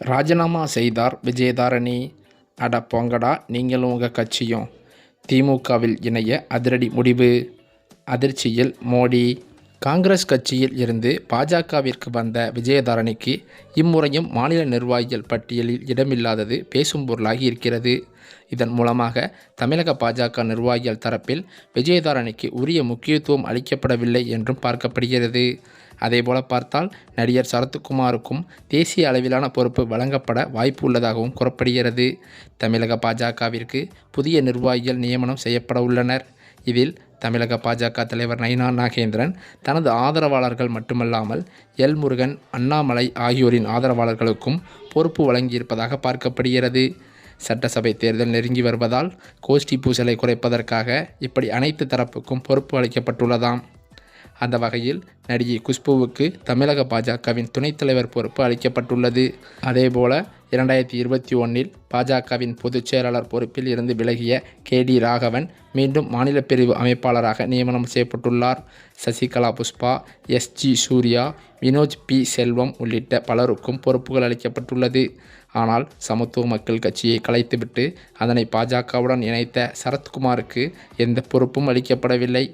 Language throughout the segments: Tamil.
ராஜினாமா செய்தார் விஜயதாரணி. அட போங்கடா நீங்களும் உங்கள் கட்சியும். திமுகவில் இணைய அதிரடி முடிவு. அதிர்ச்சியில் மோடி. காங்கிரஸ் கட்சியில் இருந்து பாஜகவிற்கு வந்த விஜயதாரணிக்கு இம்முறையும் மாநில நிர்வாகிகள் பட்டியலில் இடமில்லாதது பேசும் பொருளாகி இருக்கிறது. இதன் மூலமாக தமிழக பாஜக நிர்வாகிகள் தரப்பில் விஜயதாரணிக்கு உரிய முக்கியத்துவம் அளிக்கப்படவில்லை என்றும் பார்க்கப்படுகிறது. அதேபோல பார்த்தால் நடிகர் சரத்குமாருக்கும் தேசிய அளவிலான பொறுப்பு வழங்கப்பட வாய்ப்பு உள்ளதாகவும் கூறப்படுகிறது. தமிழக பாஜகவிற்கு புதிய நிர்வாகிகள் நியமனம் செய்யப்பட உள்ளனர். இதில் தமிழக பாஜக தலைவர் நயினா நாகேந்திரன் தனது ஆதரவாளர்கள் மட்டுமல்லாமல் எல் முருகன் அண்ணாமலை ஆகியோரின் ஆதரவாளர்களுக்கும் பொறுப்பு வழங்கியிருப்பதாக பார்க்கப்படுகிறது. சட்டசபை தேர்தல் நெருங்கி வருவதால் கோஷ்டி பூசலை குறைப்பதற்காக இப்படி அனைத்து தரப்புக்கும் பொறுப்பு அளிக்கப்பட்டுள்ளதாம். அந்த வகையில் நடிகை குஷ்புவுக்கு தமிழக பாஜகவின் துணைத் தலைவர் பொறுப்பு அளிக்கப்பட்டுள்ளது. அதேபோல இரண்டாயிரத்தி இருபத்தி ஒன்றில் பாஜகவின் பொதுச் செயலாளர் பொறுப்பில் இருந்து விலகிய கே டி ராகவன் மீண்டும் மாநில பிரிவு அமைப்பாளராக நியமனம் செய்யப்பட்டுள்ளார். Sasikala Pushpa S G Surya Vinoj P Selvam உள்ளிட்ட பலருக்கும் பொறுப்புகள் அளிக்கப்பட்டுள்ளது. ஆனால் சமத்துவ மக்கள் கட்சியை கலைத்துவிட்டு அதனை பாஜகவுடன் இணைத்த சரத்குமாருக்கு எந்த பொறுப்பும் அளிக்கப்படவில்லை.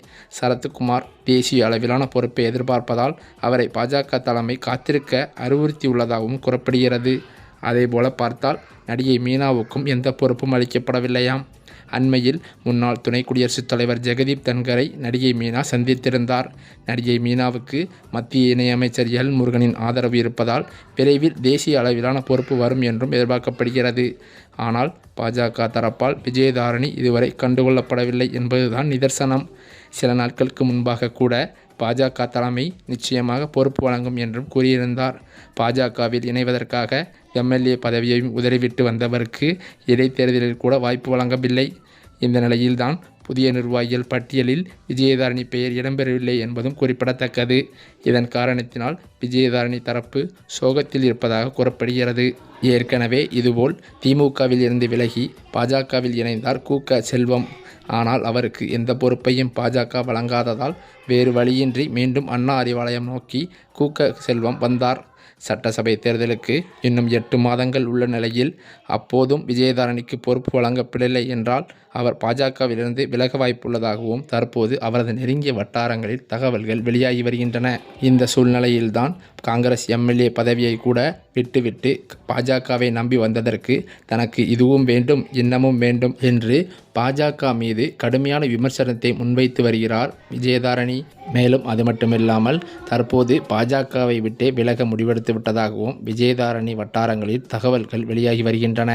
சரத்குமார் தேசிய அளவிலான பொறுப்பை எதிர்பார்ப்பதால் அவரை பாஜக தலைமை காத்திருக்க அறிவுறுத்தியுள்ளதாகவும் கூறப்படுகிறது. அதேபோல பார்த்தால் நடிகை மீனாவுக்கும் எந்த பொறுப்பும் அளிக்கப்படவில்லையாம். அண்மையில் முன்னாள் துணை குடியரசுத் தலைவர் ஜெகதீப் தன்கரை நடிகை மீனா சந்தித்திருந்தார். நடிகை மீனாவுக்கு மத்திய இணையமைச்சர் எல். முருகனின் ஆதரவு இருப்பதால் விரைவில் தேசிய அளவிலான பொறுப்பு வரும் என்றும் எதிர்பார்க்கப்படுகிறது. ஆனால் பாஜக தரப்பால் விஜயதாரணி இதுவரை கண்டுகொள்ளப்படவில்லை என்பதுதான் நிதர்சனம். சில நாட்களுக்கு முன்பாக கூட பாஜக தலைமை நிச்சயமாக பொறுப்பு வழங்கும் என்றும் கூறியிருந்தார். பாஜகவில் இணைவதற்காக எம்எல்ஏ பதவியையும் உதறிவிட்டு வந்தவருக்கு இடைத்தேர்தலில் கூட வாய்ப்பு வழங்கவில்லை. இந்த நிலையில்தான் புதிய நிர்வாகிகள் பட்டியலில் விஜயதாரணி பெயர் இடம்பெறவில்லை என்பதும் குறிப்பிடத்தக்கது. இதன் காரணத்தினால் விஜயதாரணி தரப்பு சோகத்தில் இருப்பதாக கூறப்படுகிறது. ஏற்கனவே இதுபோல் திமுகவில் இருந்து விலகி பாஜகவில் இணைந்தார் கூக்க செல்வம். ஆனால் அவருக்கு எந்த பொறுப்பையும் பாஜக வழங்காததால் வேறு வழியின்றி மீண்டும் அண்ணா அறிவாலயம் நோக்கி கூக்க செல்வம் வந்தார். சட்டசபை தேர்தலுக்கு இன்னும் எட்டு மாதங்கள் உள்ள நிலையில் அப்போதும் விஜயதாரணிக்கு பொறுப்பு வழங்கப்படவில்லை என்றால் அவர் பாஜகவிலிருந்து விலக வாய்ப்புள்ளதாகவும் தற்போது அவரது நெருங்கிய வட்டாரங்களில் தகவல்கள் வெளியாகி வருகின்றன. இந்த சூழ்நிலையில்தான் காங்கிரஸ் எம்எல்ஏ பதவியை கூட விட்டுவிட்டு பாஜகவை நம்பி வந்ததற்கு தனக்கு இதுவும் வேண்டும் இன்னமும் வேண்டும் என்று பாஜக மீது கடுமையான விமர்சனத்தை முன்வைத்து வருகிறார் விஜயதாரணி. மேலும் அது மட்டுமில்லாமல் தற்போது பாஜகவை விட்டே விலக முடிவெடுத்து விட்டதாகவும் விஜயதாரணி வட்டாரங்களில் தகவல்கள் வெளியாகி வருகின்றன.